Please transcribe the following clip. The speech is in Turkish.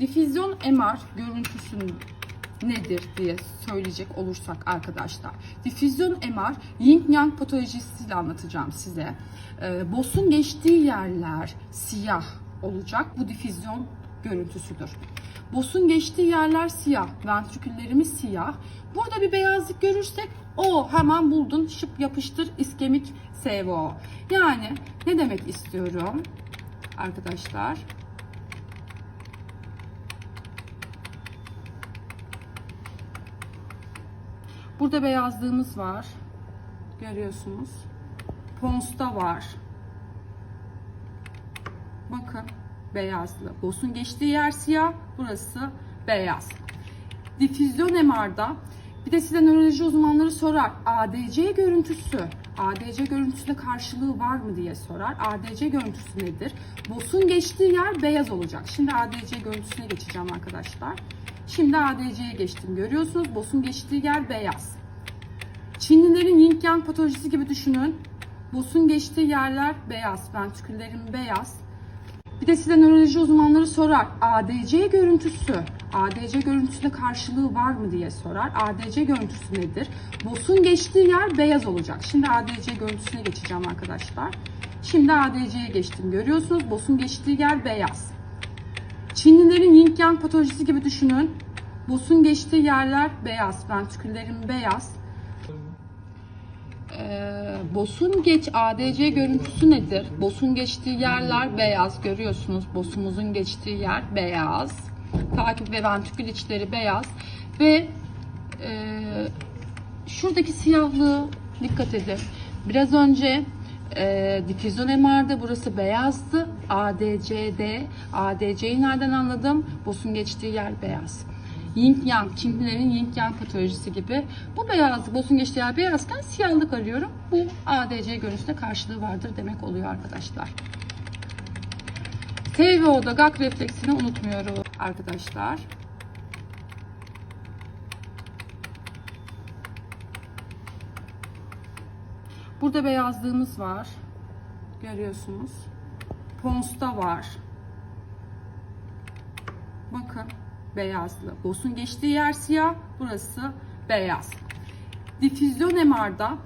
Difüzyon MR görüntüsü nedir diye söyleyecek olursak arkadaşlar. Difüzyon MR yin yang patolojisiyle anlatacağım size. Ee, Bos'un geçtiği yerler siyah olacak. Bu difüzyon görüntüsüdür. Bos'un geçtiği yerler siyah, ventriküllerimiz siyah. Burada bir beyazlık görürsek o hemen buldun şıp yapıştır iskemik SVO. Yani ne demek istiyorum arkadaşlar? Burada beyazlığımız var. Görüyorsunuz. Pons'ta var. Bakın beyazlı. Bos'un geçtiği yer siyah. Burası beyaz. Difüzyon MR'da bir de size nöroloji uzmanları sorar. ADC görüntüsü, ADC görüntüsüne karşılığı var mı diye sorar. ADC görüntüsü nedir? Bos'un geçtiği yer beyaz olacak. Şimdi ADC görüntüsüne geçeceğim arkadaşlar. Şimdi ADC'ye geçtim. Görüyorsunuz Bos'un geçtiği yer beyaz. Çinlilerin yin yang patolojisi gibi düşünün. Bos'un geçtiği yerler beyaz, ventriküllerin beyaz. Bir de size nöroloji uzmanları sorar. ADC görüntüsü, ADC görüntüsüne karşılığı var mı diye sorar. ADC görüntüsü nedir? Bos'un geçtiği yer beyaz olacak. Şimdi ADC görüntüsüne geçeceğim arkadaşlar. Şimdi ADC'ye geçtim. Görüyorsunuz Bos'un geçtiği yer beyaz. Çinlilerin yin yang patolojisi gibi düşünün. Bos'un geçtiği yerler beyaz, ventriküllerin beyaz. Ee, Bos'un geç ADC görüntüsü nedir? Bos'un geçtiği yerler beyaz görüyorsunuz. Bos'umuzun geçtiği yer beyaz. Takip ve ventrikül içleri beyaz ve e, şuradaki siyahlığı dikkat edin. Biraz önce e, difüzyon MR'da burası beyazdı. ADC'de ADC'yi nereden anladım? Bos'un geçtiği yer beyaz. Yin Yang, Çinlilerin Yin Yang patolojisi gibi. Bu beyazlık, Bos'un geçtiği yer beyazken siyahlık arıyorum. Bu ADC görüntüsünde karşılığı vardır demek oluyor arkadaşlar. TVO'da gak refleksini unutmuyoruz arkadaşlar. Burada beyazlığımız var. Görüyorsunuz. Pons'ta var. Bakın beyazlı. Bos'un geçtiği yer siyah. Burası beyaz. Difüzyon MR'da